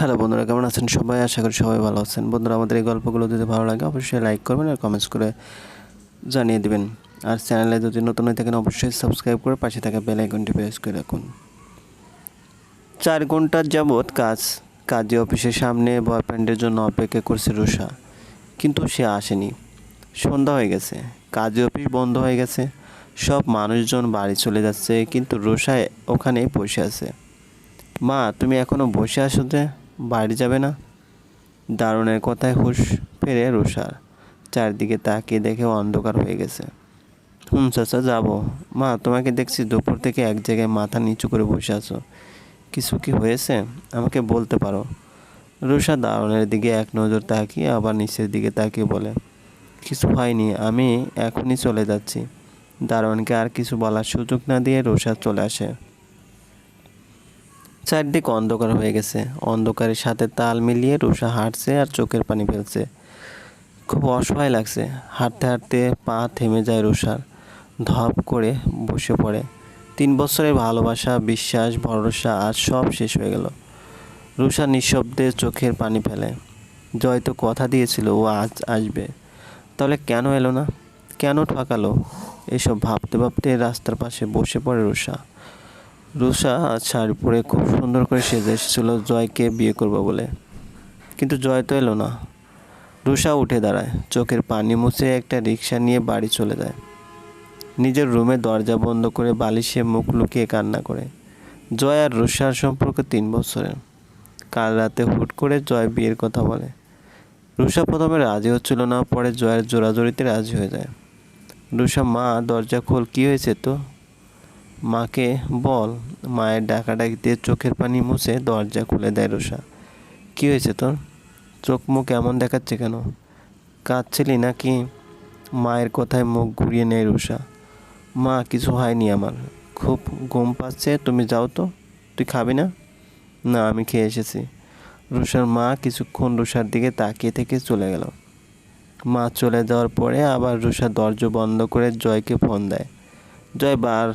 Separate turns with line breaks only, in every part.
Hello বন্ধুরা, কেমন আছেন সবাই? আশা করি সবাই ভালো আছেন। বন্ধুরা, আমাদের এই গল্পগুলো যদি ভালো লাগে, অবশ্যই লাইক করবেন আর কমেন্টস করে জানিয়ে দেবেন। আর চ্যানেলে যদি নতুন হয়ে থাকেন, অবশ্যই সাবস্ক্রাইব করে পাশে থাকা বেল আইকনটি প্রেস করে রাখুন। চার ঘণ্টার যাবৎ কাজ, কাজে অফিসের সামনে বয়ফ্রেন্ডের জন্য অপেক্ষা করছে রুষা কিন্তু সে আসেনি। সন্ধ্যা হয়ে গেছে, কাজে অফিস বন্ধ হয়ে গেছে, সব মানুষজন বাড়ি চলে যাচ্ছে, কিন্তু রুষা ওখানেই বসে আছে। মা, তুমি এখনও বসে আসো যে? বাড়ি যাবে না। দারুণের কথায় হুশ ফেরে রুষার চারদিকে তাকিয়ে দেখে অন্ধকার হয়ে গেছে। হুম চাচা, যাব। মা, তোমাকে দেখছি দুপুর থেকে এক জায়গায় মাথা নিচু করে বসে আছো। কিছু কি হয়েছে? আমাকে বলতে পারো। রুষা দারুণের দিকে এক নজর তাকিয়ে আবার নিচের দিকে তাকিয়ে বলে, কিছু হয়নি, আমি এখনই চলে যাচ্ছি। দারোয়ানকে আর কিছু বলার সুযোগ না দিয়ে রুষা চলে আসে। চারদিক অন্ধকার হয়ে গেছে। অন্ধকারের সাথে তাল মিলিয়ে রুষা হাঁটছে আর চোখের পানি ফেলছে। খুব অসহায় লাগছে। হাঁটতে হাঁটতে পা থেমে যায় রুষার ধপ করে বসে পড়ে। তিন বছরের ভালোবাসা, বিশ্বাস, ভরসা আজ সব শেষ হয়ে গেল। রুষা নিঃশব্দে চোখের পানি ফেলে। জয় তো কথা দিয়েছিল, ও আজ আসবে। তাহলে কেন এলো না? কেন ঠকালো? এসব ভাবতে ভাবতে রাস্তার পাশে বসে পড়ে রুষা রুষা আজ শাড়ি পরে খুব সুন্দর করে সেজে এসেছিল। জয়কে বিয়ে করব বলে। কিন্তু জয় তো এলো না। রুষা উঠে দাঁড়ায়। চোখের পানি মুছে একটা রিক্সা নিয়ে বাড়ি চলে যায়। নিজের রুমে দরজা বন্ধ করে বালিশে মুখ লুকিয়ে কান্না করে। জয় আর রুষার সম্পর্ক তিন বছরের। কাল রাতে হুট করে জয় বিয়ের কথা বলে। রুষা প্রথমে রাজি হচ্ছিল না, পরে জয়ের জোরাজোরিতে রাজি হয়ে যায়। রুষা মা, দরজা খোল, কী হয়েছে তো মাকে বল, মায়ের ডাকাডাকিতে চোখের পানি মুছে দরজা খুলে দেয় রুষা। কী হয়েছে তোর? চোখ মুখ এমন দেখাচ্ছে কেন? কাঁদছিলি নাকি? মায়ের কথায় মুখ ঘুরিয়ে নেয় রুষা। মা, কিছু হয়নি আমার। খুব ঘুম পাচ্ছে, তুমি যাও তো। তুই খাবি না? না, আমি খেয়ে এসেছি। রুষার মা কিছুক্ষণ রুষার দিকে তাকিয়ে থেকে চলে গেল। মা চলে যাওয়ার পরে আবার রুষা দরজা বন্ধ করে জয়কে ফোন দেয়। জয়, বার।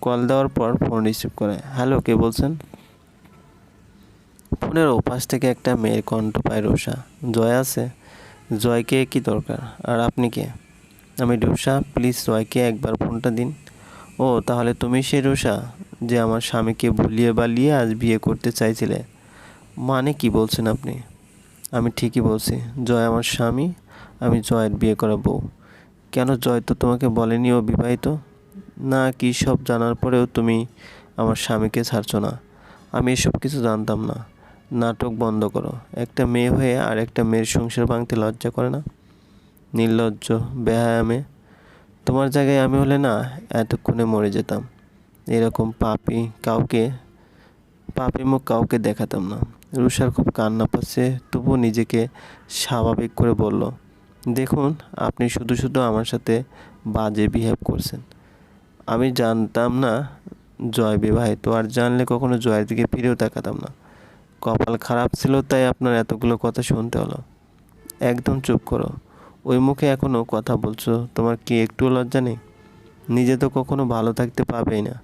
কল দেওয়ার পর ফোন রিসিভ করে। হ্যালো কে বলছেন? ফোনের ওপাশ থেকে একটা মেয়ের কণ্ঠ পায় রুষা জয় আছে? জয়কে কি দরকার? আর আপনি কে? আমি রুষা প্লিজ জয়কে একবার ফোনটা দিন। ও, তাহলে তুমি সেই রুষা যে আমার স্বামীকে ভুলিয়ে বালিয়ে আজ বিয়ে করতে চাইছিলে। মানে কি বলছেন আপনি? আমি ঠিকই বলছি। জয় আমার স্বামী, আমি জয়ের বিয়ে করা বউ। কেন জয় তো তোমাকে বলেনি ও বিবাহিত? না কি সব জানার পরেও তুমি আমার স্বামীকে ছাড়ছো না। আমি এসব কিছু জানতাম না। নাটক বন্ধ করো। একটা মেয়ে হয়ে আর একটা মেয়ের সংসার ভাঙতে লজ্জা করে না? নির্লজ্জ, বেহায়ামে। তোমার জায়গায় আমি হলে না এতক্ষণে মরে যেতাম। এরকম পাপি কাউকে, পাপি মুখ কাউকে দেখাতাম না। রুষার খুব কান্না পাচ্ছে, তবুও নিজেকে স্বাভাবিক করে বলল, দেখুন, আপনি শুধু শুধু আমার সাথে বাজে বিহেভ করছেন। আমি জানতাম না জয় বিবাহিত, আর জানলে কখনো জয়ের দিকে ফিরেও তাকাতাম না। কপাল খারাপ ছিল, তাই আপনার এতগুলো কথা শুনতে হলো। একদম চুপ করো। ওই মুখে এখনও কথা বলছো, তোমার কি একটুও লজ্জা নেই? নিজে তো কখনো ভালো থাকতে পাবেই না।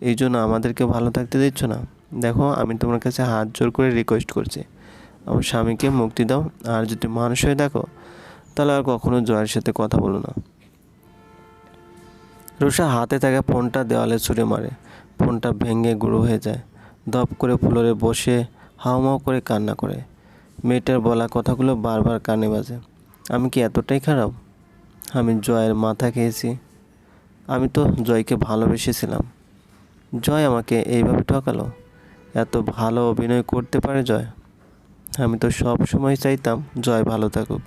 এই জন্য আমাদেরকে ভালো থাকতে দিচ্ছ না? দেখো, আমি তোমার কাছে হাত জোর করে রিকোয়েস্ট করছি। আমার স্বামীকে মুক্তি দাও, আর যদি মানুষ হয়ে দেখো, তাহলে আর কখনো জয়ের সাথে কথা বলো না। রুষা হাতে থাকা ফোনটা দেওয়ালে ছুঁড়ে মারে। ফোনটা ভেঙে গুঁড়ো হয়ে যায়। দপ করে ফ্লোরে বসে হাউমাউ করে কান্না করে। মেয়েটার বলা কথাগুলো বারবার কানে বাজে। আমি কি এতটাই খারাপ? আমি জয়ের মাথা খেয়েছি। আমি তো জয়কে ভালোবেসেছিলাম। জয় আমাকে এইভাবে ঠকালো? এত ভালো অভিনয় করতে পারে জয়? আমি তো সব সময় চাইতাম জয় ভালো থাকুক।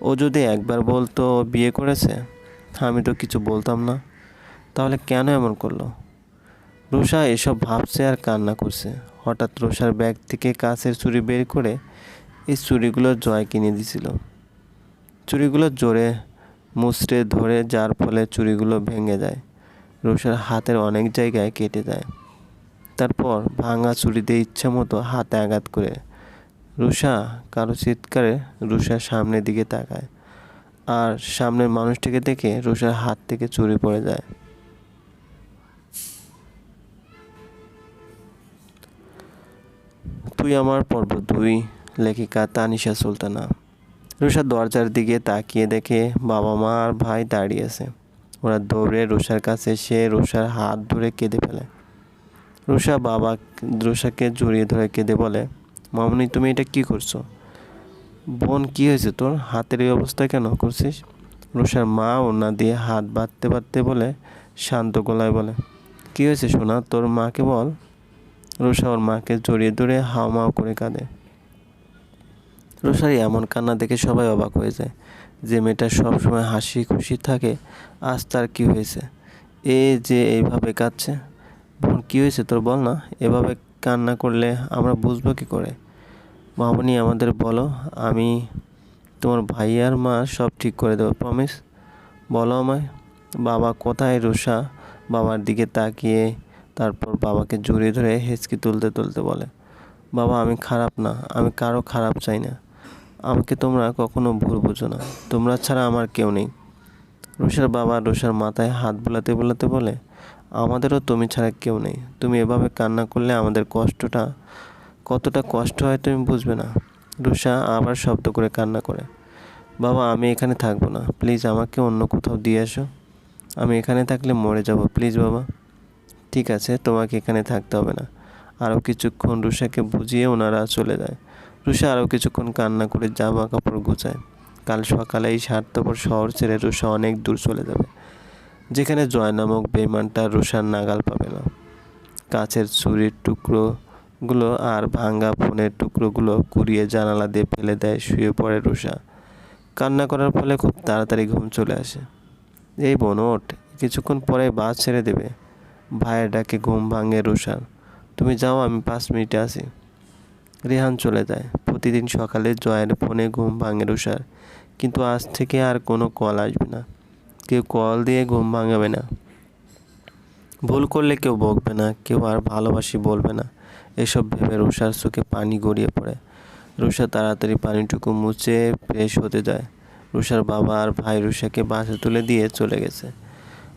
ও যদি একবার বলতো বিয়ে করেছে? আমি তো কিছু বলতাম না। তাহলে কেন এমন করল? রুষা এসব ভাবছে আর কান্না করছে। হঠাৎ রুষার ব্যাগ থেকে কাছের চুড়ি বের করে এই চুড়িগুলো জয় কিনে দিছিল। চুড়িগুলো জোরে মুচড়ে ধরে যার ফলে চুরিগুলো ভেঙে যায়। রুষার হাতের অনেক জায়গায় কেটে যায়। তারপর ভাঙা চুড়িতে ইচ্ছে মতো হাতে আঘাত করে। রুষা কারও চিৎকারে রুষার সামনের দিকে তাকায়। আর সামনের মানুষটিকে দেখে রুষার হাত থেকে চুরি পড়ে যায়। তুই আমার পর্ব দুই লেখিকা তানিশা সুলতানা। রুষা দরজার দিকে তাকিয়ে দেখে বাবা মা আর ভাই দাঁড়িয়ে আছে। ওরা দৌড়ে রুষার কাছে এসে রুষার হাত ধরে কেঁদে ফেলে। রুষা বাবা রুষাকে জড়িয়ে ধরে কেঁদে বলে, মামনি, তুমি এটা কি করছ? বোন, কি হয়েছে তোর? হাতের এই অবস্থা কেন করছিস? রুষার মা ওনা দিয়ে হাত বাঁধতে বাঁধতে বলে, শান্ত গলায় বলে, কি হয়েছে সোনা? তোর মাকে বল। রুষা ওর মাকে জড়িয়ে ধরে হাওমাও করে কাঁদে। রুষার এমন কান্না দেখে সবাই অবাক হয়ে যায়। যে মেয়েটা সবসময় হাসি খুশি থাকে, আজ তার কী হয়েছে? এ যে এইভাবে কাঁদছে। বোন, কী হয়েছে তোর বল না? এভাবে কান্না করলে আমরা বুঝব কী করে? মামনি আমাদের বলো, আমি তোমার ভাই আর মা সব ঠিক করে দেবো প্রমিস বলো আমায়, বাবা কোথায় রুষা? বাবার দিকে তাকিয়ে তারপর বাবাকে জড়িয়ে ধরে হেঁচকি তুলতে তুলতে বলে, বাবা আমি খারাপ না, আমি কারও খারাপ চাই না, আমাকে তোমরা কখনো ভুল বুঝো না, তোমরা ছাড়া আমার কেউ নেই। রুষার বাবা রুষার মাথায় হাত বোলাতে বোলাতে বলে, আমাদেরও তুমি ছাড়া কেউ নেই, তুমি এভাবে কান্না করলে আমাদের কষ্টটা কতটা কষ্ট হয় তুমি বুঝবে না। রুষা আবার শব্দ করে কান্না করে। বাবা, আমি এখানে থাকব না। প্লিজ আমাকে অন্য কোথাও দিয়ে এসো। আমি এখানে থাকলে মরে যাব। প্লিজ বাবা। ঠিক আছে, তোমাকে এখানে থাকতে হবে না। আরও কিছুক্ষণ রুষাকে বুঝিয়ে ওনারা চলে যায়। রুষা আরও কিছুক্ষণ কান্না করে জামা কাপড় গুছায়। কাল সকালে এই স্বার্থপর শহর ছেড়ে রুষা অনেক দূর চলে যাবে। যেখানে জয় নামক বেমানটা রুষার নাগাল পাবে না। কাছের ছুরির টুকরোগুলো আর ভাঙ্গা ফোনের টুকরোগুলো কুড়িয়ে জানালা দিয়ে ফেলে দেয়, শুয়ে পড়ে রুষা কান্না করার ফলে খুব তাড়াতাড়ি ঘুম চলে আসে। এই বোন ওঠ, কিছুক্ষণ পরে বাস ছেড়ে দেবে। ভাইয়ের ডাকে ঘুম ভাঙে রুষার তুমি যাও, আমি পাঁচ মিনিটে আসি। রেহান চলে যায়। প্রতিদিন সকালে জয়ের ফোনে ঘুম ভাঙে রুষার কিন্তু আজ থেকে আর কোনো কল আসবে না। কেউ কল দিয়ে ঘুম ভাঙাবে না। ভুল করলে কেউ বকবে না, কেউ আর ভালোবাসি বলবে না। এসব ভেবে রুষার চোখে পানি গড়িয়ে পড়ে। রুষা তাড়াতাড়ি পানিটুকু মুছে ফ্রেশ হতে যায়। রুষার বাবা আর ভাই রুষাকে বাসে তুলে দিয়ে চলে গেছে।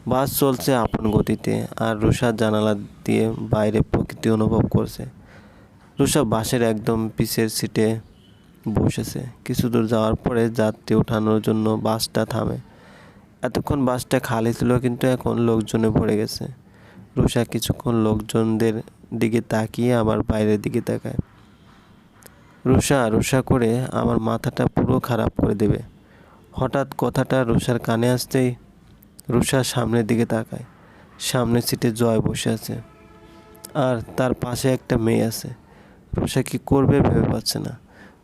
বাস চলছে আপন গতিতে আর রুষা জানালা দিয়ে বাইরে প্রকৃতি অনুভব করছে। রুষা বাসের একদম পিছের সিটে বসেছে। কিছু দূর যাওয়ার পরে যাত্রী ওঠানোর জন্য বাসটা থামে। এতক্ষণ বাসটা খালি ছিল কিন্তু এখন লোকজনে ভরে গেছে। রুষা কিছুক্ষণ লোকজনদের দিকে তাকিয়ে আবার বাইরের দিকে তাকায়। রুষা রুষা করে আমার মাথাটা পুরো খারাপ করে দেবে। হঠাৎ কথাটা রুষার কানে আসতেই রুষা সামনের দিকে তাকায়। সামনের সিটে জয় বসে আছে। আর তার পাশে একটা মেয়ে আছে। রুষা কি করবে ভেবে পাচ্ছে না।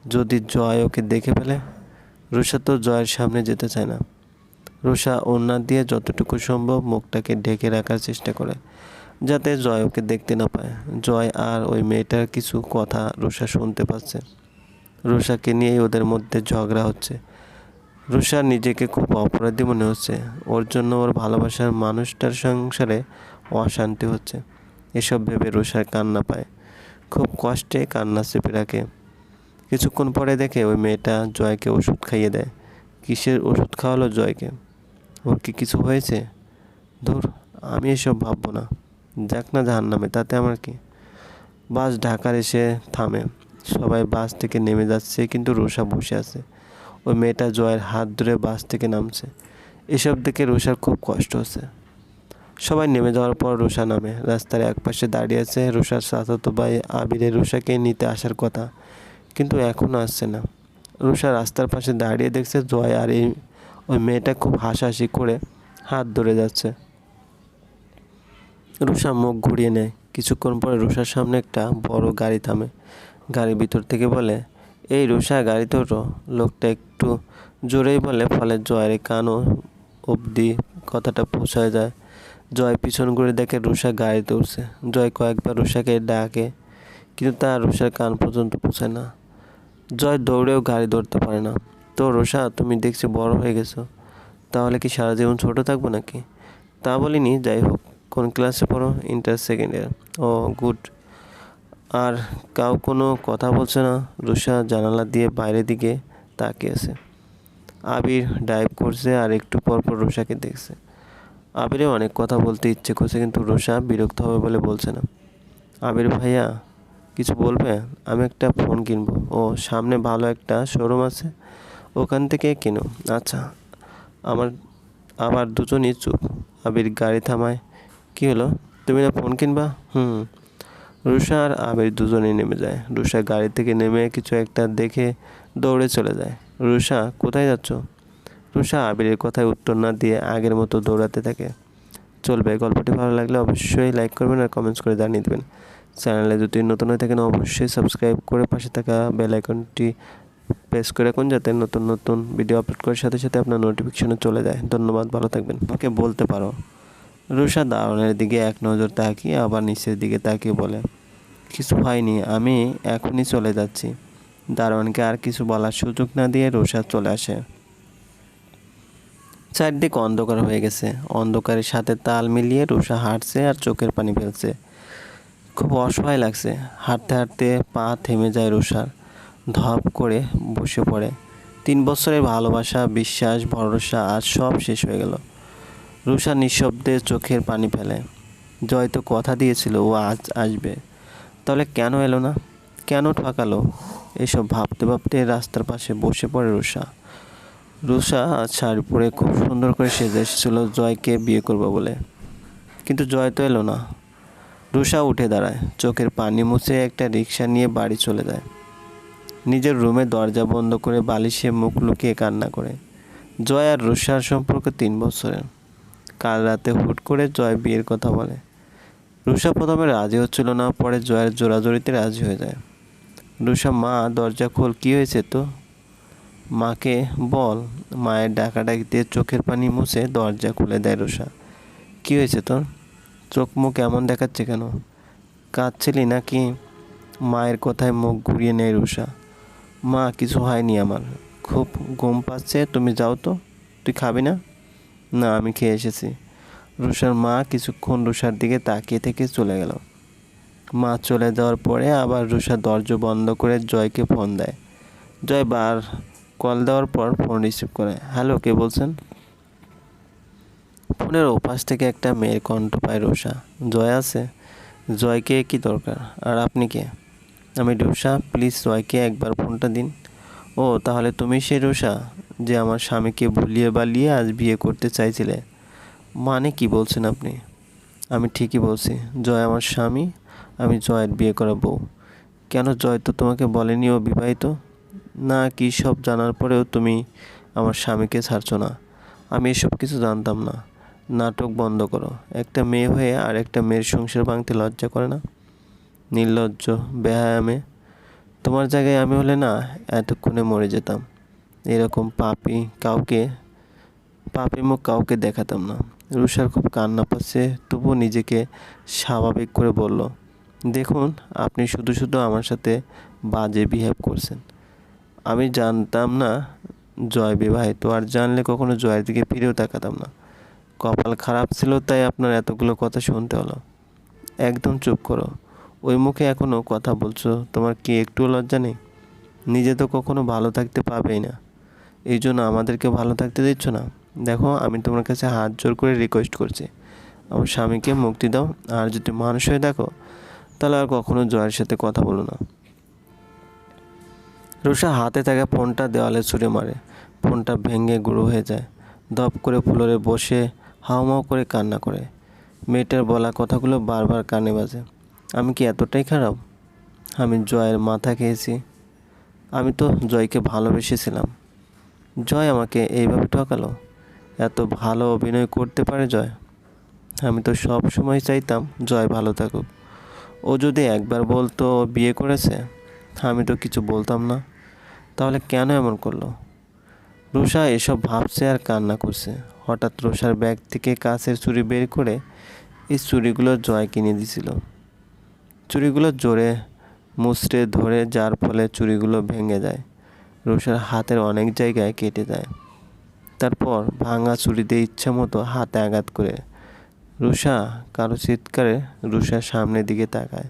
যদি জয় ওকে দেখে ফেলে রুষা তো জয়ের সামনে যেতে চায় না। রুষা ওনার দিয়ে যতটুকু সম্ভব মুখটাকে ঢেকে রাখার চেষ্টা করে। যাতে জয় ওকে দেখতে না পায়। জয় আর ওই মেয়েটার কিছু কথা রুষা শুনতে পাচ্ছে। রুষাকে নিয়েই ওদের মধ্যে ঝগড়া হচ্ছে। রুষা নিজেকে খুব অপরাধী মনে হচ্ছে। ওর জন্য ওর ভালোবাসার মানুষটার সংসারে অশান্তি হচ্ছে। এসব ভেবে রুষার কান্না পায়। খুব কষ্টে কান্না চেপে রাখে। কিছুক্ষণ পরে দেখে ওই মেয়েটা জয়কে ওষুধ খাইয়ে দেয়। কিসের ওষুধ খাওয়ালো জয়কে? ওর কি কিছু হয়েছে? ধুর, আমি এসব ভাববো না। যাক না জাহান নামে তাতে আমার কি? বাস ঢাকার এসে থামে। সবাই বাস থেকে নেমে যাচ্ছে, কিন্তু রোষা বসে আছে। ওই মেয়েটা জয়ের হাত ধরে বাস থেকে নামছে। এসব দেখে রোষার খুব কষ্ট হচ্ছে। সবাই নেমে যাওয়ার পর রোষা নামে। রাস্তার এক পাশে দাঁড়িয়ে আছে রোষার চাচাতো ভাই আবিরে রোষাকে নিতে আসার কথা, কিন্তু এখনও আসছে না। রোষা রাস্তার পাশে দাঁড়িয়ে দেখছে জয় আর এই, ওই মেয়েটা খুব হাসাহাসি করে হাত ধরে যাচ্ছে। রুষা মুখ ঘুরিয়ে নেয়। কিছুক্ষণ পরে রুষার সামনে একটা বড় গাড়ি থামে। গাড়ির ভিতর থেকে বলে, এই রুষা গাড়িতে ওঠো লোকটা একটু জোরেই বলে, ফলে জয়ের কানও অবধি কথাটা পৌঁছায় যায়। জয় পিছন ঘুরে দেখে রুষা গাড়িতে উঠছে জয় কয়েকবার রুষাকে ডাকে, কিন্তু তার রুষার কান পর্যন্ত পৌঁছায় না। জয় দৌড়েও গাড়ি ধরতে পারে না। তো রুষা, তুমি দেখছি বড় হয়ে গেছো। তাহলে কি সারা জীবন ছোটো থাকব নাকি? তা বলিনি, যাই হোক। কোন ক্লাসে পড়ো? ইন্টার সেকেন্ড ইয়ার ও গুড আর কাউ কোনো কথা বলছে না? রুষা জানালা দিয়ে বাইরের দিকে তাকিয়ে আছে। আবির ডাইভ করছে আর একটু পর পর রুষাকে দেখছে। আবিরে অনেক কথা বলতে ইচ্ছে করছে কিন্তু রুষা বিরক্ত হবে বলে বলছে না। আবির ভাইয়া, কিছু বলবে? আমি একটা ফোন কিনবো। ও, সামনে ভালো একটা শোরুম আছে। ওখান থেকে কিনো। আচ্ছা আমার, আবার দুজনই চুপ। আবির গাড়ি থামায়। কী হলো? তুমি না ফোন কিনবা? হুম। রুষা আর আবির দুজনেই নেমে যায়। রুষা গাড়ি থেকে নেমে কিছু একটা দেখে দৌড়ে চলে যায়। রুষা কোথায় যাচ্ছ? রুষা আবিরের কথায় উত্তর না দিয়ে আগের মতো দৌড়াতে থাকে। চলবে, গল্পটি ভালো লাগলে অবশ্যই লাইক করবেন আর কমেন্টস করে জানিয়ে দেবেন। চ্যানেলে যদি নতুন হয়ে থাকেন অবশ্যই সাবস্ক্রাইব করে পাশে থাকা বেল আইকনটি প্রেস করে রাখুন যাতে নতুন নতুন ভিডিও আপলোড করার সাথে সাথে আপনার নোটিফিকেশনে চলে যায়। ধন্যবাদ, ভালো থাকবেন। ওকে বলতে পারো। রুষা দারুণের দিকে এক নজর তাকিয়ে আবার নিচের দিকে তাকিয়ে বলে, কিছু হয়নি, আমি এখনই চলে যাচ্ছি। দারোয়ানকে আর কিছু বলার সুযোগ না দিয়ে রুষা চলে আসে। চারদিক অন্ধকার হয়ে গেছে। অন্ধকারের সাথে তাল মিলিয়ে রুষা হাঁটছে আর চোখের পানি ফেলছে। খুব অসহায় লাগছে। হাঁটতে হাঁটতে পা থেমে যায় রুষার ধপ করে বসে পড়ে। তিন বছরের ভালোবাসা, বিশ্বাস, ভরসা আজ সব শেষ হয়ে গেল। রুষা নিঃশব্দে চোখের পানি ফেলে। জয় তো কথা দিয়েছিল, ও আজ আসবে। তাহলে কেন এলো না? কেন ঠকালো? এসব ভাবতে ভাবতে রাস্তার পাশে বসে পড়ে রুষা রুষা শাড়ি পরে খুব সুন্দর করে সেজে এসেছিল, জয়কে বিয়ে করবে বলে। কিন্তু জয় তো এলো না। রুষা উঠে দাঁড়ায়, চোখের পানি মুছে একটা রিক্সা নিয়ে বাড়ি চলে যায়। নিজের রুমে দরজা বন্ধ করে বালিশে মুখ লুকিয়ে কান্না করে। জয় আর রুষার সম্পর্ক তিন বছরের। কাল রাতে হুট করে জয় বিয়ের কথা বলে। রুষা প্রথমে রাজি হচ্ছিল না, পরে জয়ের জোরাজোরিতে রাজি হয়ে যায়। রুষা মা, দরজা খোল, কী হয়েছে তো? মাকে বল, মায়ের ডাকাডাকি দিয়ে চোখের পানি মুছে দরজা খুলে দেয় রুষা কী হয়েছে তোর? চোখ মুখ এমন দেখাচ্ছে কেন? কাঁদছিলি নাকি? মায়ের কথায় মুখ ঘুরিয়ে নেয় রুষা মা, কিছু হয়নি আমার। খুব ঘুম পাচ্ছে, তুমি যাও তো। তুই খাবি না? না, আমি খেয়ে এসেছি। রুষার মা কিছুক্ষণ রুষার দিকে তাকিয়ে থেকে চলে গেল। মা চলে যাওয়ার পরে আবার রুষা দরজা বন্ধ করে জয়কে ফোন দেয়। জয় বার কল দেওয়ার পর ফোন রিসিভ করে। হ্যালো, কে বলছেন? ফোনের ওপাশ থেকে একটা মেয়ের কণ্ঠ পায় রুষা জয় আছে? জয়কে কি দরকার? আর আপনি কে? আমি রুষা প্লিজ জয়কে একবার ফোনটা দিন। ও, তাহলে তুমি সেই রুষা যে আমার স্বামীকে ভুলিয়ে বালিয়ে আজ বিয়ে করতে চাইছিলে। মানে কি বলছেন আপনি? আমি ঠিকই বলছি। জয় আমার স্বামী, আমি জয়ের বিয়ে করা বউ কেন জয় তো তোমাকে বলেনি ও বিবাহিত না কি সব জানার পরেও তুমি আমার স্বামীকে ছাড়ছো না? আমি এসব কিছু জানতাম না। নাটক বন্ধ করো। একটা মেয়ে হয়ে আর একটা মেয়ের সংসার ভাঙতে লজ্জা করে না? নির্লজ্জ বেহায়া মেয়ে তোমার জায়গায় আমি হলে না এতক্ষণে মরে যেতাম। এরকম পাপি কাউকে, পাপি মুখ কাউকে দেখাতাম না। রুষার খুব কান্না পাচ্ছে, তবুও নিজেকে স্বাভাবিক করে বলল, দেখুন, আপনি শুধু শুধু আমার সাথে বাজে বিহেভ করছেন। আমি জানতাম না জয় বিবাহিত, আর জানলে কখনো জয়ের দিকে ফিরেও তাকাতাম না। কপাল খারাপ ছিল, তাই আপনার এতগুলো কথা শুনতে হলো। একদম চুপ করো। ওই মুখে এখনও কথা বলছো, তোমার কি একটু লজ্জা নেই? নিজে তো কখনো ভালো থাকতে পাবেই না। এই জন্য আমাদেরকে ভালো থাকতে দিচ্ছ না। দেখো, আমি তোমার কাছে হাত জোর করে রিকোয়েস্ট করছি। আমার স্বামীকে মুক্তি দাও। আর যদি মানুষ হয়ে দেখো, তাহলে আর কখনো জয়ের সাথে কথা বলো না। রুষা হাতে থাকা ফোনটা দেওয়ালে ছুঁড়ে মারে। ফোনটা ভেঙে গুঁড়ো হয়ে যায়। দপ করে ফ্লোরে বসে হাওমাও করে কান্না করে। মেয়েটার বলা কথাগুলো বারবার কানে বাজে। আমি কি এতটাই খারাপ? আমি জয়ের মাথা খেয়েছি। আমি তো জয়কে ভালোবেসেছিলাম। জয় আমাকে এইভাবে ঠকালো? এত ভালো অভিনয় করতে পারে জয়? আমি তো সব সময় চাইতাম জয় ভালো থাকুক। ও যদি একবার বলতো বিয়ে করেছে, আমি তো কিছু বলতাম না। তাহলে কেন এমন করল? রুষা এসব ভাবছে আর কান্না করছে। হঠাৎ রুষার ব্যাগ থেকে কাছের চুড়ি বের করে এই চুড়িগুলো জয় কিনে দিছিল। চুড়িগুলো জোরে মুচড়ে ধরে যার ফলে চুড়িগুলো ভেঙে যায়। রুষার হাতের অনেক জায়গায় কেটে যায় তারপর ভাঙা চুড়িতে ইচ্ছা মতো হাতে আঘাত করে। রুষা কারও চিৎকারে রুষার সামনের দিকে তাকায়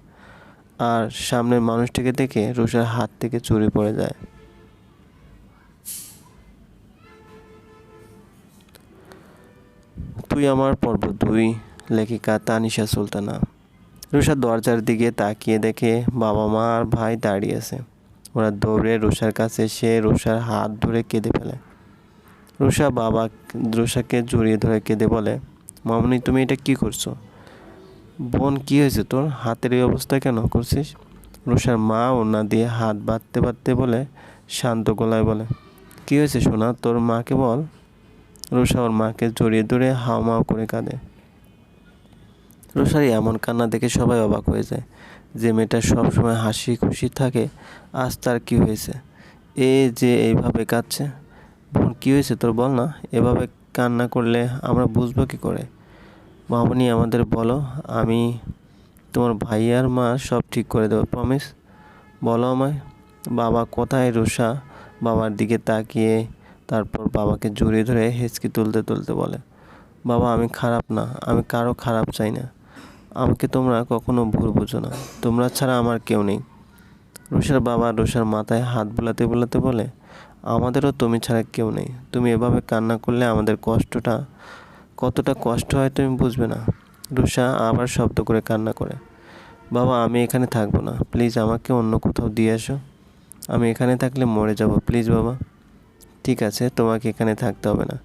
আর সামনের মানুষটিকে দেখে রুষার হাত থেকে চুরি পড়ে যায়। তুই আমার পর্ব দুই, লেখিকা তানিশা সুলতানা। রুষা দরজার দিকে তাকিয়ে দেখে বাবা মা আর ভাই দাঁড়িয়ে আছে। ওরা দৌড়ে রুষার কাছে সে রুষার হাত ধরে কেঁদে ফেলে। রুষা বাবা রুষাকে জড়িয়ে ধরে কেঁদে বলে, মামনি, তুমি এটা কি করছ? বোন, কি হয়েছে তোর? হাতের এই অবস্থা কেন করছিস? রুষার মা ওনা দিয়ে হাত বাঁধতে বাঁধতে বলে, শান্ত গলায় বলে, কি হয়েছে সোনা? তোর মাকে বল। রুষা ওর মাকে জড়িয়ে ধরে হাওমাও করে কাঁদে। রুষার এমন কান্না দেখে সবাই অবাক হয়ে যায়। যে মেয়েটা সবসময় হাসি খুশি থাকে, আজ তার কী হয়েছে? এ যে এইভাবে কাঁদছে। বোন, কী হয়েছে তোর বল না? এভাবে কান্না করলে আমরা বুঝব কী করে? মামনি, আমাদের বলো, আমি তোমার ভাই আর মা সব ঠিক করে দেবো প্রমিস বলো আমায়, বাবা কোথায় রুষা বাবার দিকে তাকিয়ে তারপর বাবাকে জড়িয়ে ধরে হেঁচকি তুলতে তুলতে বলে, বাবা, আমি খারাপ না, আমি কারও খারাপ চাই না। আমাকে তোমরা কখনো ভুল বুঝো না। তোমরা ছাড়া আমার কেউ নেই। রুষার বাবা রুষার মাথায় হাত বোলাতে বোলাতে বলে, আমাদেরও তুমি ছাড়া কেউ নেই। তুমি এভাবে কান্না করলে আমাদের কষ্টটা, কতটা কষ্ট হয় তুমি বুঝবে না। রুষা আবার শব্দ করে কান্না করে, বাবা, আমি এখানে থাকব না। প্লিজ আমাকে অন্য কোথাও দিয়ে আসো আমি এখানে থাকলে মরে যাব। প্লিজ বাবা। ঠিক আছে, তোমাকে এখানে থাকতে হবে না।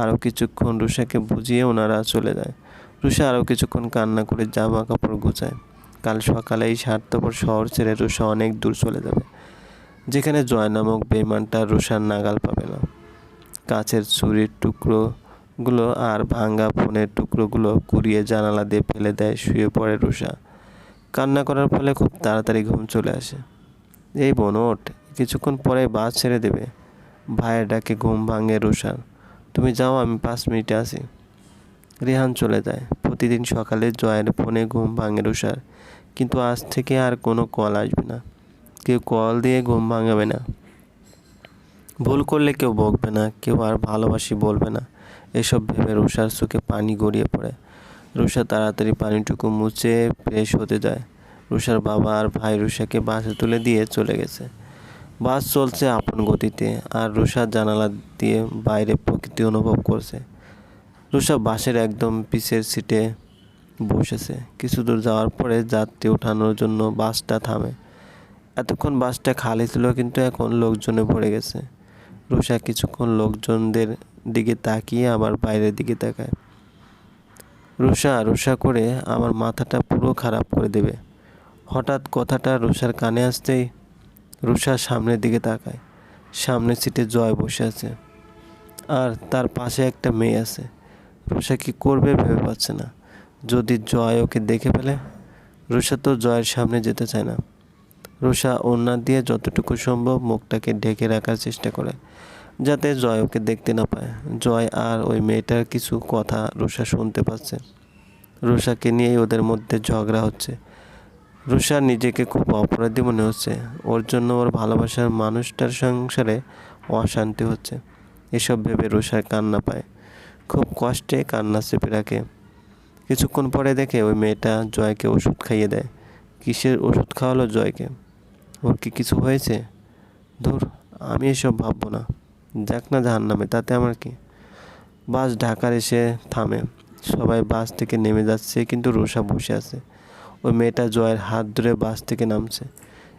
আরও কিছুক্ষণ রুষাকে বুঝিয়ে ওনারা চলে যায়। রুষা আরও কিছুক্ষণ কান্না করে জামা কাপড় গুছায়। কাল সকালে এই স্বার্থপর শহর ছেড়ে রুষা অনেক দূর চলে যাবে, যেখানে জয় নামক বেমানটা রুষার নাগাল পাবে না। কাছের ছুরির টুকরোগুলো আর ভাঙ্গা ফোনের টুকরোগুলো কুড়িয়ে জানালা দিয়ে ফেলে দেয়, শুয়ে পড়ে রুষা কান্না করার ফলে খুব তাড়াতাড়ি ঘুম চলে আসে। এই বোন ওঠ, কিছুক্ষণ পরে বাস ছেড়ে দেবে। ভাইয়ের ডাকে ঘুম ভাঙে রুষার তুমি যাও, আমি পাঁচ মিনিটে আসি। রেহান চলে যায়। প্রতিদিন সকালে জয়ের ফোনে ঘুম ভাঙে রুষার কিন্তু আজ থেকে আর কোনো কল আসবে না। কেউ কল দিয়ে ঘুম ভাঙাবে না। ভুল করলে কেউ বকবে না, কেউ আর ভালোবাসি বলবে না। এসব ভেবে রুষার চোখে পানি গড়িয়ে পড়ে। রুষা তাড়াতাড়ি পানিটুকু মুছে ফ্রেশ হতে যায়। রুষার বাবা আর ভাই রুষাকে বাসে তুলে দিয়ে চলে গেছে। বাস চলছে আপন গতিতে আর রুষা জানালা দিয়ে বাইরে প্রকৃতি অনুভব করছে। রুষা বাসের একদম পিছের সিটে বসেছে। কিছু দূর যাওয়ার পরে যাত্রী ওঠানোর জন্য বাসটা থামে। এতক্ষণ বাসটা খালি ছিল, কিন্তু এখন লোকজনে ভরে গেছে। রুষা কিছুক্ষণ লোকজনদের দিকে তাকিয়ে আবার বাইরের দিকে তাকায়। রুষা রুষা করে আমার মাথাটা পুরো খারাপ করে দেবে। হঠাৎ কথাটা রুষার কানে আসতেই রুষা সামনের দিকে তাকায়। সামনের সিটে জয় বসে আছে। আর তার পাশে একটা মেয়ে আছে। রুষা কি করবে ভেবে পাচ্ছে না। যদি জয় ওকে দেখে ফেলে রুষা তো জয়ের সামনে যেতে চায় না। রুষা ওড়না দিয়ে যতটুকু সম্ভব মুখটাকে ঢেকে রাখার চেষ্টা করে, যাতে জয় ওকে দেখতে না পায়। জয় আর ওই মেয়েটার কিছু কথা রুষা শুনতে পাচ্ছে। রুষাকে নিয়েই ওদের মধ্যে ঝগড়া হচ্ছে। রুষা নিজেকে খুব অপরাধী মনে হচ্ছে। ওর জন্য ওর ভালোবাসার মানুষটার সংসারে অশান্তি হচ্ছে। এসব ভেবে রুষার কান্না পায়। খুব কষ্টে কান্না চেপে রাখে। কিছুক্ষণ পরে দেখে ওই মেয়েটা জয়কে ওষুধ খাইয়ে দেয়। কিসের ওষুধ খাওয়ালো জয়কে? ওর কি কিছু হয়েছে? ধুর, আমি এসব ভাববো না। যাক না জাহান নামে তাতে আমার কি? বাস ঢাকার এসে থামে। সবাই বাস থেকে নেমে যাচ্ছে, কিন্তু রোষা বসে আছে। ওই মেয়েটা জয়ের হাত ধরে বাস থেকে নামছে।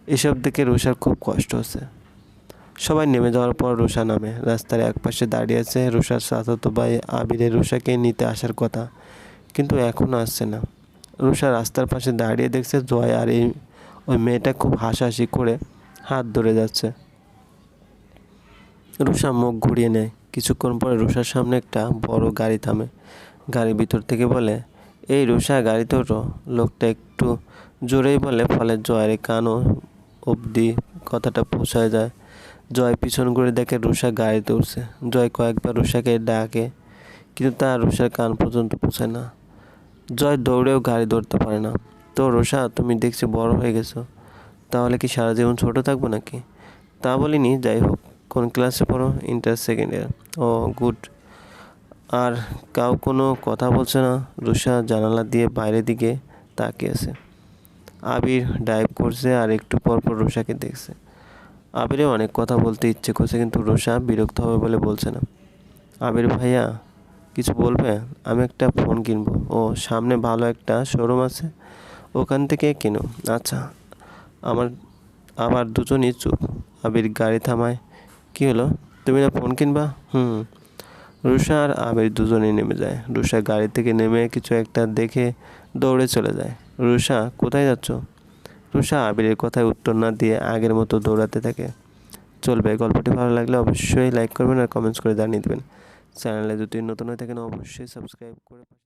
এসব দেখে রোষার খুব কষ্ট হচ্ছে। সবাই নেমে যাওয়ার পর রোষা নামে। রাস্তার এক পাশে দাঁড়িয়ে আছে রোষার চাচাতো ভাই আবিরে রোষাকে নিতে আসার কথা, কিন্তু এখনও আসছে না। রোষা রাস্তার পাশে দাঁড়িয়ে দেখছে জয় আর এই, ওই মেয়েটা খুব হাসাহাসি করে হাত ধরে যাচ্ছে। রুষা মুখ ঘুরিয়ে নেয়। কিছুক্ষণ পরে রুষার সামনে একটা বড় গাড়ি থামে। গাড়ির ভিতর থেকে বলে, এই রুষা গাড়িতে ওঠো লোকটা একটু জোরেই বলে, ফলে জয়ের কানও অবধি কথাটা পৌঁছায় যায়। জয় পিছন ঘুরে দেখে রুষা গাড়িতে উঠছে জয় কয়েকবার রুষাকে ডাকে, কিন্তু তার রুষার কান পর্যন্ত পৌঁছায় না। জয় দৌড়েও গাড়ি ধরতে পারে না। তো রোষা তুমি দেখছি বড় হয়ে গেছো। তাহলে কি সারা জীবন ছোটো থাকব নাকি? তা বলিনি, যাই হোক। কোন ক্লাসে পড়ো? Inter second year. ও, গুড। আর কাউ কোনো কথা বলছে না? রুষা জানালা দিয়ে বাইরের দিকে তাকিয়ে আছে। আবির ডাইভ করছে আর একটু পর পর রুষাকে দেখছে। আবিরে অনেক কথা বলতে ইচ্ছে করছে, কিন্তু রুষা বিরক্ত হবে বলে বলছে না। আবির ভাইয়া, কিছু বলবে? আমি একটা ফোন কিনবো। ও, সামনে ভালো একটা শোরুম আছে, ওখান থেকে কিনো। আচ্ছা আমার আবার দুজনই চুপ। আবির গাড়ি থামায়, কী হলো? তুমি না ফোন কিনবা? হুম। রুষা আর আবির দুজনেই নেমে যায়। রুষা গাড়ি থেকে নেমে কিছু একটা দেখে দৌড়ে চলে যায়। রুষা কোথায় যাচ্ছ? রুষা আবিরের কথায় উত্তর না দিয়ে আগের মতো দৌড়াতে থাকে। চলবে, গল্পটি ভালো লাগলে অবশ্যই লাইক করবেন আর কমেন্টস করে জানিয়ে দেবেন। চ্যানেলে যদি নতুন হয়ে থাকেন, অবশ্যই সাবস্ক্রাইব করে